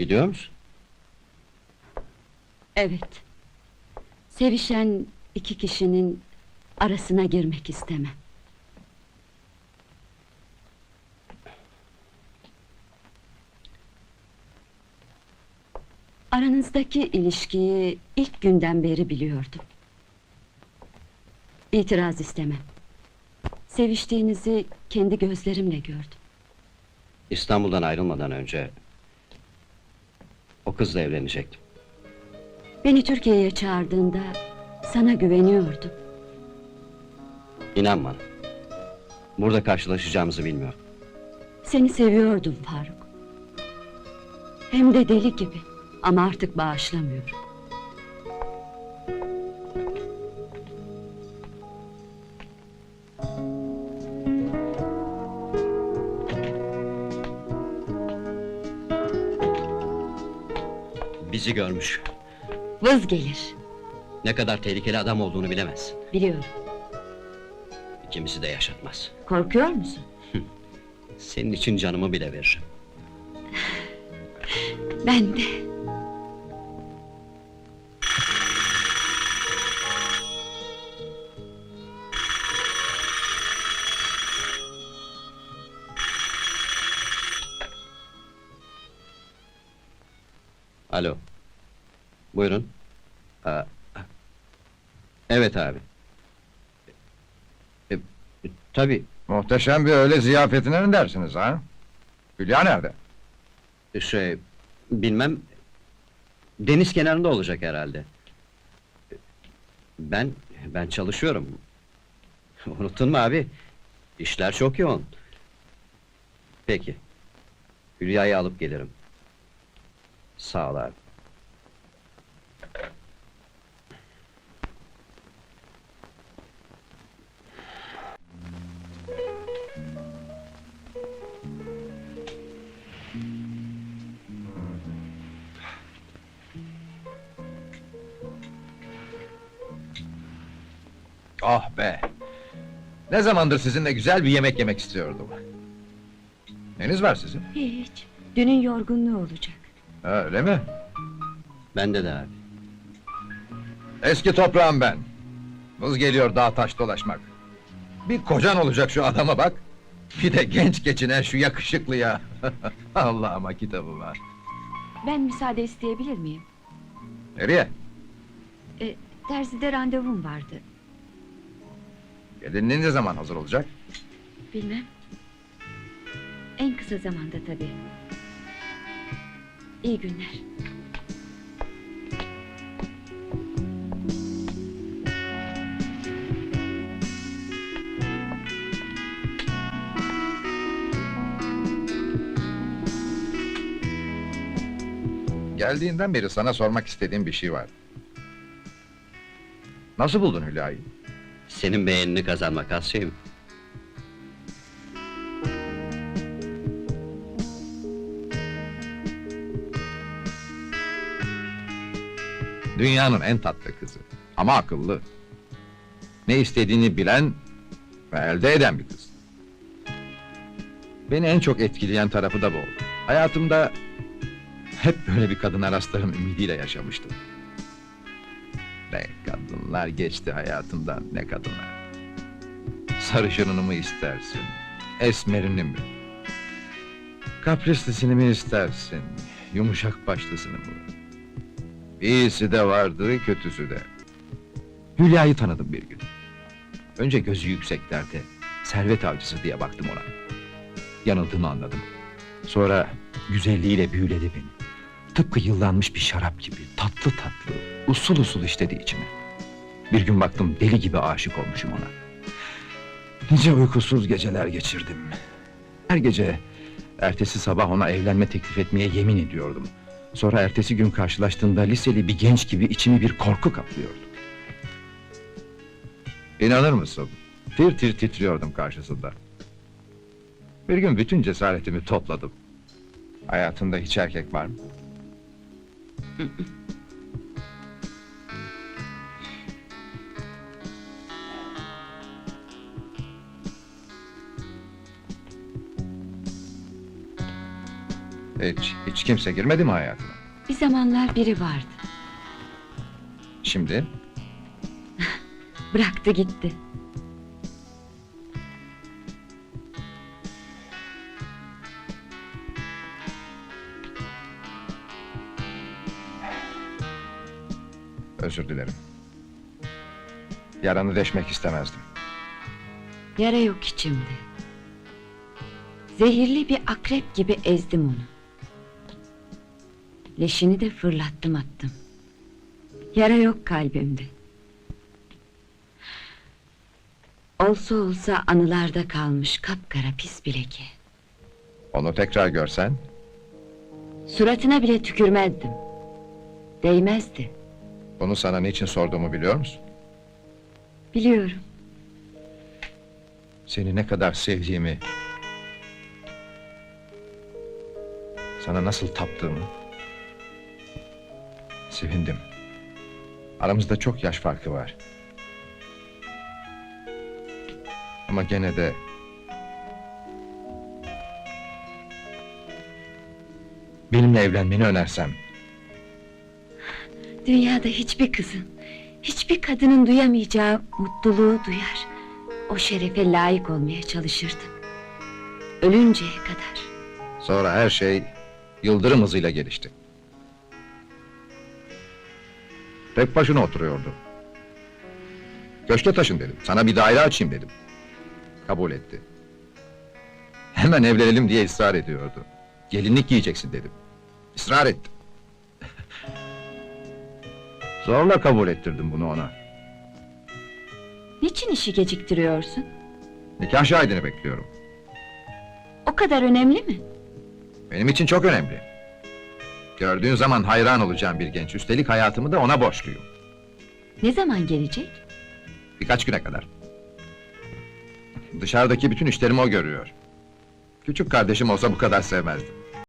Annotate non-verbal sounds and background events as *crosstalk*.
Gidiyor musun? Evet. Sevişen iki kişinin arasına girmek istemem. Aranızdaki ilişkiyi ilk günden beri biliyordum. İtiraz istemem. Seviştiğinizi kendi gözlerimle gördüm. İstanbul'dan ayrılmadan önce... ...o kızla evlenecektim. Beni Türkiye'ye çağırdığında sana güveniyordum. İnan bana. Burada karşılaşacağımızı bilmiyorum. Seni seviyordum Faruk. Hem de deli gibi. Ama artık bağışlamıyorum. Bizi görmüş. Vız gelir. Ne kadar tehlikeli adam olduğunu bilemezsin. Biliyorum. İkimizi de yaşatmaz. Korkuyor musun? Senin için canımı bile veririm. Ben de. Alo. Buyurun. Aa, evet abi. E, e, tabii. Muhteşem bir öğle ziyafetine mi dersiniz ha? Hülya nerede? Şey, bilmem... Deniz kenarında olacak herhalde. Ben, ben çalışıyorum. Unuttun mu abi? İşler çok yoğun. Peki. Hülya'yı alıp gelirim. Sağ ol abi. Ah be! Ne zamandır sizinle güzel bir yemek yemek istiyordum. Neniz var sizin? Hiç. Dünün yorgunluğu olacak. Ha, öyle mi? Bende de abi. Eski toprağım ben. Vız geliyor dağ taş dolaşmak. Bir kocan olacak şu adama bak. Bir de genç geçinen şu yakışıklıya. *laughs* Allah'ıma kitabı var. Ben müsaade isteyebilir miyim? Nereye? E, terzide randevum vardı. Gelinliğin ne zaman hazır olacak? Bilmem. En kısa zamanda tabii. İyi günler. Geldiğinden beri sana sormak istediğim bir şey var. Nasıl buldun Hülya'yı? Senin beğenini kazanmak az şey mi? Dünyanın en tatlı kızı. Ama akıllı. Ne istediğini bilen ve elde eden bir kız. Beni en çok etkileyen tarafı da bu oldu. Hayatımda hep böyle bir kadına rastlarım ümidiyle yaşamıştım. Ne kadınlar geçti hayatımdan, ne kadınlar. Sarışınını mı istersin, esmerini mi? Kaprislisini mi istersin, yumuşak başlısını mı? İyisi de vardı, kötüsü de. Hülya'yı tanıdım bir gün. Önce gözü yükseklerde, servet avcısı diye baktım ona. Yanıldığımı anladım. Sonra güzelliğiyle büyüledi beni. Tıpkı yıllanmış bir şarap gibi, tatlı tatlı, usul usul işledi içime. Bir gün baktım deli gibi aşık olmuşum ona. Nice uykusuz geceler geçirdim. Her gece, ertesi sabah ona evlenme teklif etmeye yemin ediyordum. Sonra ertesi gün karşılaştığımda liseli bir genç gibi içimi bir korku kaplıyordu. İnanır mısın? Tir tir titriyordum karşısında. Bir gün bütün cesaretimi topladım. Hayatında hiç erkek var mı? *laughs* Hiç, hiç kimse girmedi mi hayatına? Bir zamanlar biri vardı. Şimdi *laughs* Bıraktı gitti. özür dilerim. Yaranı deşmek istemezdim. Yara yok içimde. Zehirli bir akrep gibi ezdim onu. Leşini de fırlattım attım. Yara yok kalbimde. Olsa olsa anılarda kalmış kapkara pis bir leke. Onu tekrar görsen, Suratına bile tükürmezdim. Değmezdi. bunu sana niçin sorduğumu biliyor musun? Biliyorum. Seni ne kadar sevdiğimi... Sana nasıl taptığımı... Sevindim. Aramızda çok yaş farkı var. Ama gene de... Benimle evlenmeni önersem... Dünyada hiçbir kızın, hiçbir kadının duyamayacağı mutluluğu duyar. O şerefe layık olmaya çalışırdım. Ölünceye kadar. Sonra her şey yıldırım hızıyla gelişti. Tek başına oturuyordu. Köşke taşın dedim. Sana bir daire açayım dedim. Kabul etti. Hemen evlenelim diye ısrar ediyordu. Gelinlik giyeceksin dedim. Israr etti. *laughs* Zorla kabul ettirdim bunu ona. Niçin işi geciktiriyorsun? Nikah şahidini bekliyorum. O kadar önemli mi? Benim için çok önemli. Gördüğün zaman hayran olacağım bir genç. Üstelik hayatımı da ona borçluyum. Ne zaman gelecek? Birkaç güne kadar. Dışarıdaki bütün işlerimi o görüyor. Küçük kardeşim olsa bu kadar sevmezdim.